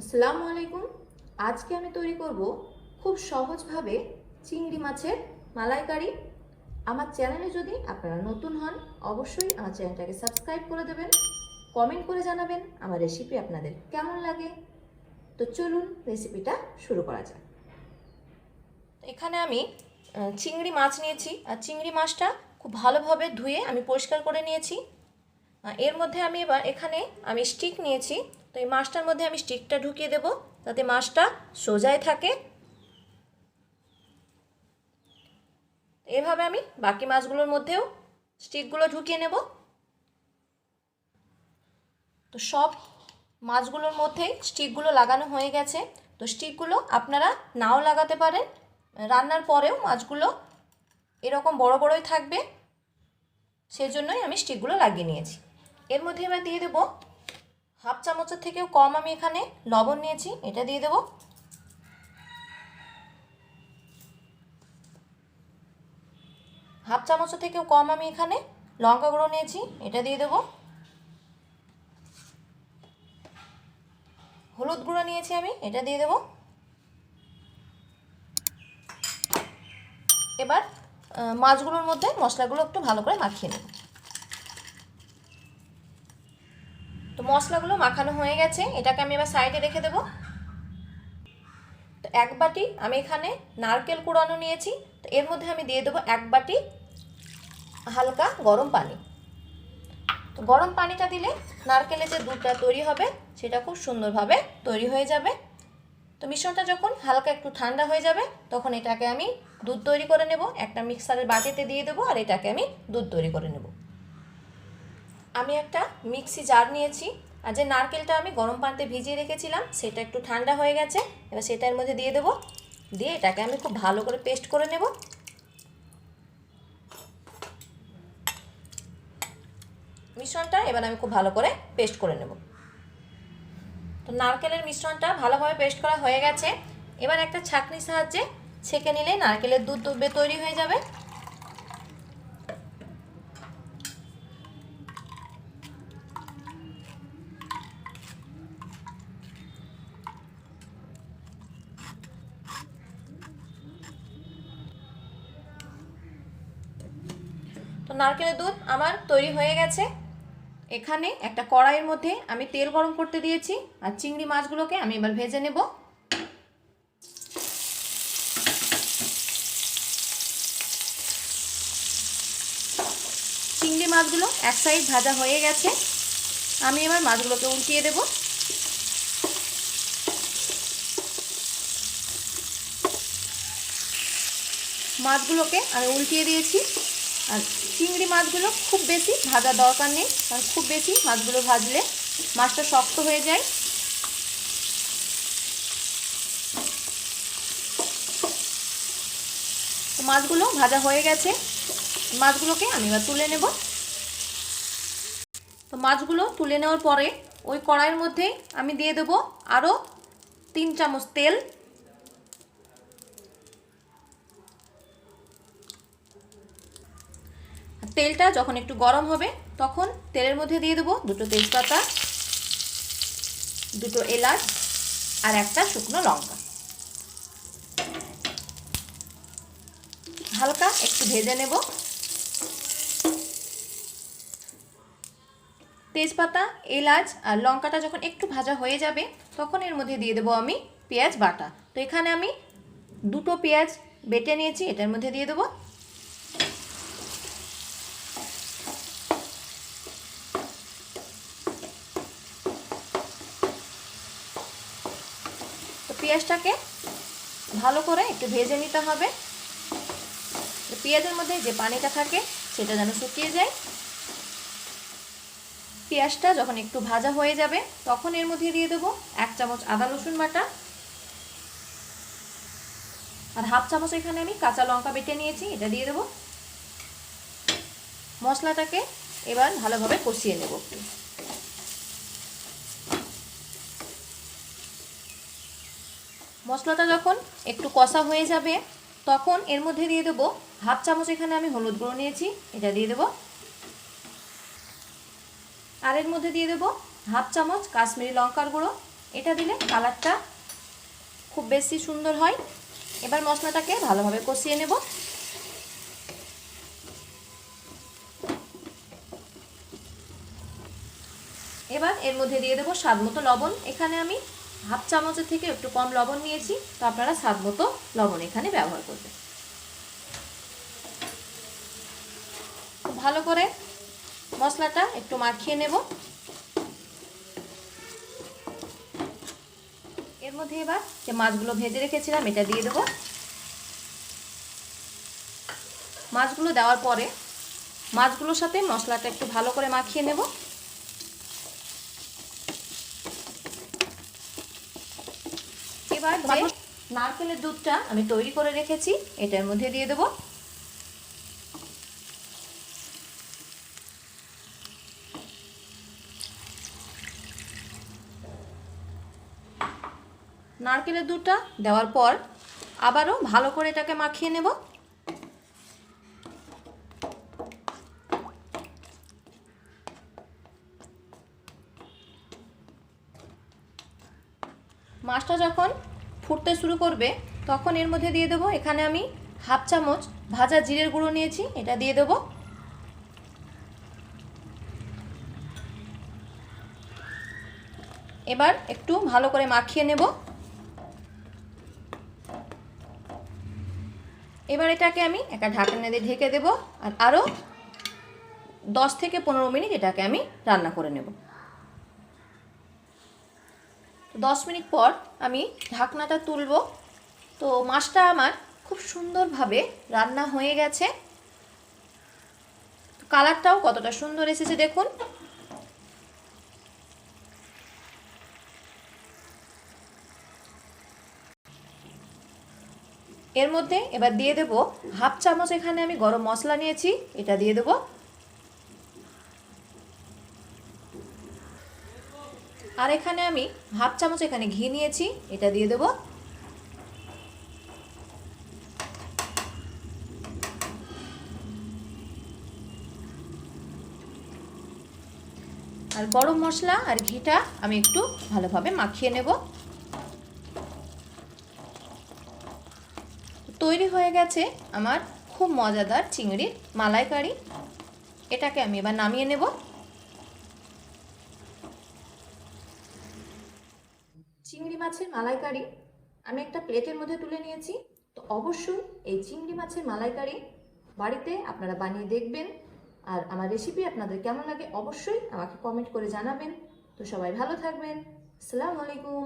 আসসালামু আলাইকুম। আজকে আমি তৈরি করব খুব সহজভাবে চিংড়ি মাছের মালাইকারি। আমার চ্যানেলে যদি আপনারা নতুন হন, অবশ্যই আমার চ্যানেলটাকে সাবস্ক্রাইব করে দেবেন, কমেন্ট করে জানাবেন আমার রেসিপি আপনাদের কেমন লাগে। তো চলুন রেসিপিটা শুরু করা যাক। এখানে আমি চিংড়ি মাছ নিয়েছি। আর চিংড়ি মাছটা খুব ভালোভাবে ধুয়ে আমি পরিষ্কার করে নিয়েছি। এর মধ্যে আমি এবার এখানে আমি স্টিক নিয়েছি। তো এই মাছটার মধ্যে আমি স্টিকটা ঢুকিয়ে দেব, যাতে মাছটা সোজাই থাকে। এভাবে আমি বাকি মাছগুলোর মধ্যেও স্টিকগুলো ঢুকিয়ে নেব। তো সব মাছগুলোর মধ্যে স্টিকগুলো লাগানো হয়ে গেছে। তো স্টিকগুলো আপনারা নাও লাগাতে পারেন। রান্নার পরেও মাছগুলো এরকম বড় বড়ই থাকবে, সেজন্যই আমি স্টিকগুলো লাগিয়ে নিয়েছি। এর মধ্যে এবার দিয়ে দেবো হাফ চামচের থেকেও কম আমি এখানে লবণ নিয়েছি, এটা দিয়ে দেবো। হাফ চামচের থেকেও কম আমি এখানে লঙ্কা গুঁড়ো নিয়েছি, এটা দিয়ে দেবো। হলুদ গুঁড়ো নিয়েছি আমি, এটা দিয়ে দেবো। এবার মাছগুলোর মধ্যে মশলাগুলো একটু ভালো করে মাখিয়ে নেব তো মশলাগুলো মাখানো হয়ে গেছে, এটাকে আমি এবার সাইডে রেখে দেবো। তো এক বাটি আমি এখানে নারকেল কুড়ানো নিয়েছি, তো এর মধ্যে আমি দিয়ে দেবো এক বাটি হালকা গরম পানি। তো গরম পানিটা দিলে নারকেলের যে দুধটা তৈরি হবে, সেটা খুব সুন্দরভাবে তৈরি হয়ে যাবে। তো মিশ্রণটা যখন হালকা একটু ঠান্ডা হয়ে যাবে, তখন এটাকে আমি দুধ তৈরি করে নেব। একটা মিক্সারের বাটিতে দিয়ে দেবো আর এটাকে আমি দুধ তৈরি করে নেব। আমি একটা মিক্সি জার নিয়েছি আর যে নারকেলটা আমি গরম পানিতে ভিজিয়ে রেখেছিলাম, সেটা একটু ঠান্ডা হয়ে গেছে। এবার সেটার মধ্যে দিয়ে দেবো। দিয়ে এটাকে আমি খুব ভালো করে পেস্ট করে নেব। মিশ্রণটা এবার আমি খুব ভালো করে পেস্ট করে নেব। তো নারকেলের মিশ্রণটা ভালোভাবে পেস্ট করা হয়ে গেছে। এবার একটা ছাঁকনির সাহায্যে ছেঁকে নিলে নারকেলের দুধ তৈরি হয়ে যাবে। নারকেলের দুধ আমার তৈরি হয়ে গেছে। এখানে একটা কড়াইয়ের মধ্যে আমি তেল গরম করতে দিয়েছি আর চিংড়ি মাছগুলোকে আমি এবার ভেজে নেব। চিংড়ি মাছগুলো এক সাইড ভাজা হয়ে গেছে। আমি এবার মাছগুলোকে উল্টিয়ে দেব। মাছগুলোকে আমি উল্টিয়ে দিয়েছি। আর চিংড়ি মাছগুলো খুব বেশি ভাজা দরকার নেই, কারণ খুব বেশি মাছগুলো ভাজলে মাছটা শক্ত হয়ে যায়। মাছগুলো ভাজা হয়ে গেছে। মাছগুলোকে আমি এবার তুলে নেব। তো মাছগুলো তুলে নেওয়ার পরে ওই কড়াইয়ের মধ্যে আমি দিয়ে দেবো আরও তিন চামচ তেল। তেলটা যখন একটু গরম হবে, তখন তেলের মধ্যে দিয়ে দেবো দুটো তেজপাতা, দুটো এলাচ আর একটা শুকনো লঙ্কা। হালকা একটু ভেজে নেব। তেজপাতা, এলাচ আর লঙ্কাটা যখন একটু ভাজা হয়ে যাবে, তখন এর মধ্যে দিয়ে দেবো আমি পেঁয়াজ বাটা। তো এখানে আমি দুটো পেঁয়াজ বেটে নিয়েছি, এটার মধ্যে দিয়ে দেবো। পেঁয়াজটাকে ভালো করে একটু ভেজে নিতে হবে। পেঁয়াজের মধ্যে যে পানিটা থাকে সেটা যেন শুকিয়ে যায়। পেঁয়াজটা যখন একটু ভাজা হয়ে যাবে তখন এর মধ্যে দিয়ে দেবো এক চামচ আদা, রসুন বাটা। আর হাফ চামচ এখানে আমি কাঁচা লঙ্কা বেটে নিয়েছি, এটা দিয়ে দেবো। মশলাটাকে এবার ভালোভাবে কষিয়ে নেব মশলাটা যখন একটু কষা হয়ে যাবে, তখন এর মধ্যে দিয়ে দেবো হাফ চামচ এখানে আমি হলুদ গুঁড়ো নিয়েছি, এটা দিয়ে দেবো। আর এর মধ্যে দিয়ে দেবো হাফ চামচ কাশ্মীরি লঙ্কার গুঁড়ো, এটা দিলে কালারটা খুব বেশি সুন্দর হয়। এবার মশলাটাকে ভালোভাবে কষিয়ে নেব। এবার এর মধ্যে দিয়ে দেবো স্বাদ মতো লবণ। এখানে আমি হাফ চামচের থেকে একটু কম লবণ নিয়েছি, তো আপনারা স্বাদ মতো লবণ এখানে ব্যবহার করবেন। ভালো করে মশলাটা একটু মাখিয়ে নেব। এর মধ্যে এবার যে মাছগুলো ভেজে রেখেছিলাম, এটা দিয়ে দেবো। মাছগুলো দেওয়ার পরে মাছগুলোর সাথে মশলাটা একটু ভালো করে মাখিয়ে নেব। এবার যে নারকেলের দুধটা আমি তৈরি করে রেখেছি এটার মধ্যে দিয়ে দেবো। নারকেলের দুধটা দেওয়ার পর আবারও ভালো করে এটাকে মাখিয়ে নেব। মাছটা যখন ফুটতে শুরু করবে, তখন এর মধ্যে দিয়ে দেবো, এখানে আমি হাফ চামচ ভাজা জিরের গুঁড়ো নিয়েছি, এটা দিয়ে দেবো। এবার একটু ভালো করে মাখিয়ে নেব। এবার এটাকে আমি একটা ঢাকনা দিয়ে ঢেকে দেব, আর আরও দশ থেকে পনেরো মিনিট এটাকে আমি রান্না করে নেব। দশ মিনিট পর আমি ঢাকনাটা তুলব। তো মাছটা আমার খুব সুন্দরভাবে রান্না হয়ে গেছে। কালারটাও কতটা সুন্দর এসেছে দেখুন। এর মধ্যে এবার দিয়ে দেব হাফ চামচ এখানে আমি গরম মশলা নিয়েছি, এটা দিয়ে দেব। আর এখানে আমি হাফ চামচ এখানে ঘি নিয়েছি, এটা দিয়ে দেব। আর গরম মশলা আর ঘিটা আমি একটু ভালোভাবে মাখিয়ে নেব। তৈরি হয়ে গেছে আমার খুব মজাদার চিংড়ির মালাইকারি। এটাকে আমি এবার নামিয়ে নেব। চিংড়ি মাছের মালাইকারি আমি একটা প্লেটের মধ্যে তুলে নিয়েছি। তো অবশ্যই এই চিংড়ি মাছের মালাইকারি বাড়িতে আপনারা বানিয়ে দেখবেন। আর আমার রেসিপি আপনাদের কেমন লাগে অবশ্যই আমাকে কমেন্ট করে জানাবেন। তো সবাই ভালো থাকবেন। আসসালামু আলাইকুম।